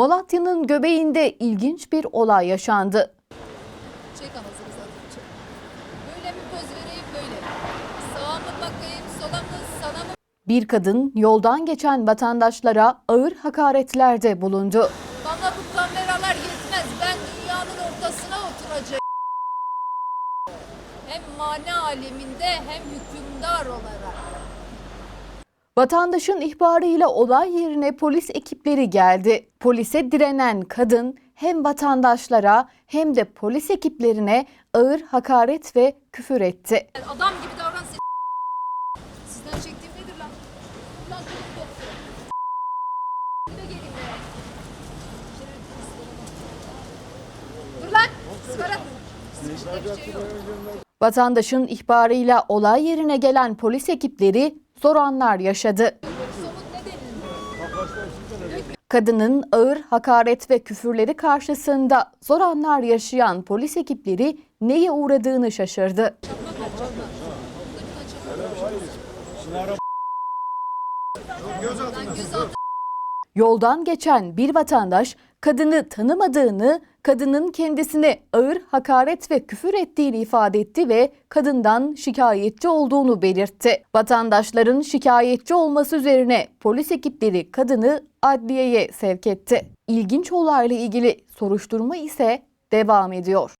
Malatya'nın göbeğinde ilginç bir olay yaşandı. Çek anasını satayım çek. Böyle mi poz vereyim böyle. Sağa mı bakayım sola mı sana mı? Bir kadın yoldan geçen vatandaşlara ağır hakaretlerde bulundu. Bana bu kameralar yetmez. Ben dünyanın ortasına oturacağım. Hem mane aleminde hem hükümdar olarak. Vatandaşın ihbarıyla olay yerine polis ekipleri geldi. Polise direnen kadın hem vatandaşlara hem de polis ekiplerine ağır hakaret ve küfür etti. Adam gibi davran. Sizden çektiğim nedir lan? Lan dur lan. Sigara. Vatandaşın ihbarıyla olay yerine gelen polis ekipleri zor anlar yaşadı. Kadının ağır hakaret ve küfürleri karşısında zor anlar yaşayan polis ekipleri neye uğradığını şaşırdı. Lan gözaltı Yoldan geçen bir vatandaş kadını tanımadığını, kadının kendisine ağır hakaret ve küfür ettiğini ifade etti ve kadından şikayetçi olduğunu belirtti. Vatandaşların şikayetçi olması üzerine polis ekipleri kadını adliyeye sevk etti. İlginç olayla ilgili soruşturma ise devam ediyor.